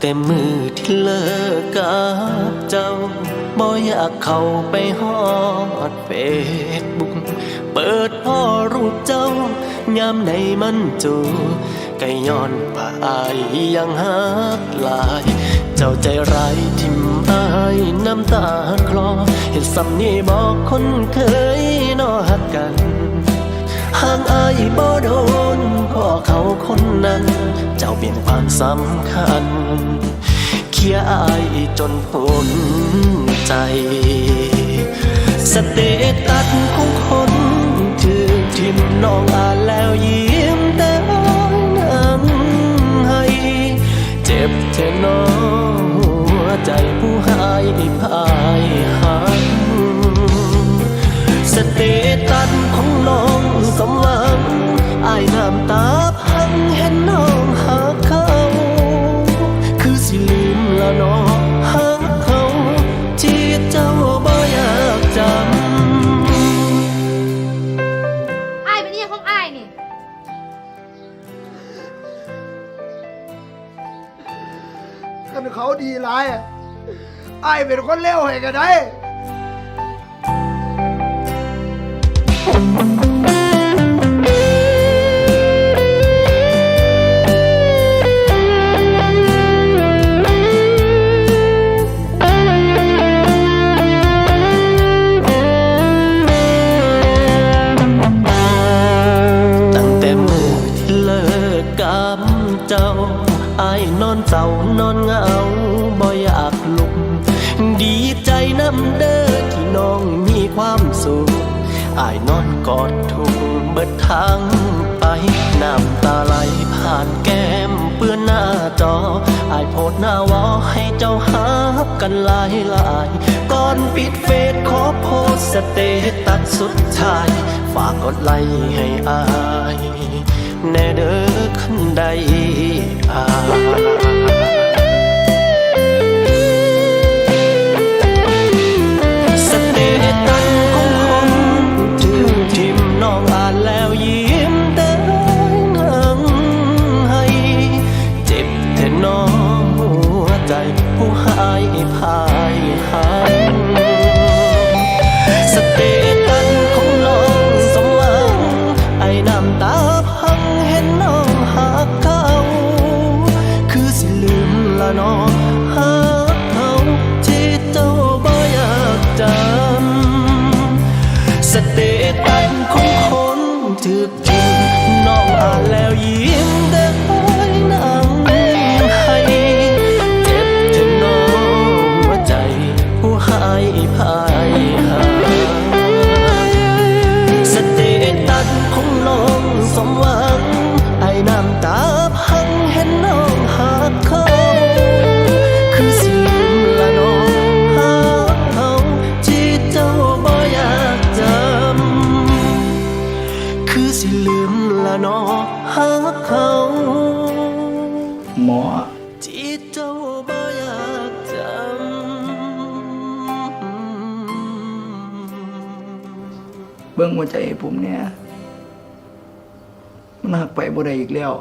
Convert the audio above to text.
แต่มือที่เลิกกับเจ้าบ่อยากเข้าไปฮอดเฟซบุ๊กเปิดพ่อรูปเจ้ายามในมันจูไก่ย้อนป่าอายยังหักหลาย เจ้าใจร้ายทิมอายน้ำตาคลอ เห็นสำนีบอกคนเคยนอหักกันห่างอายบ่โดน อเขาคนนั้น เจ้าเปลี่ยนความสำคัญ เคียอายจนพ้นใจ สเตตัสของคนถือทิมน้องอ่านแล้วยิ้มแต่นั้นให้ เจ็บเทน้องหัวใจผู้หายพา นี่ของอ้ายนี่คันเขาดีร้ายไอ้เป็นคนเลวให้กันได้ เจ้าอายนอนเศร้านอนเหงาบ่อยากลุกดีใจน้ำเด้อที่น้องมีความสุขอายนอนกอดทุกเบิดทางไปน้ำตาไหลผ่านแก้มเปื้อนหน้าจออายโพดหน้าวอให้เจ้าหากันหลายหลายก่อนปิดเฟซขอโพสสเตตัสสุดท้าย ฝากกดไลค์ให้อาย แน่เด้อขันใด อำ คือสิลืมละนอหักเขาหมอที่เจ้าบ่อยากจำเบิ้งหัวใจผมเนี่ย มันหักไปบ่ได้อีกแล้ว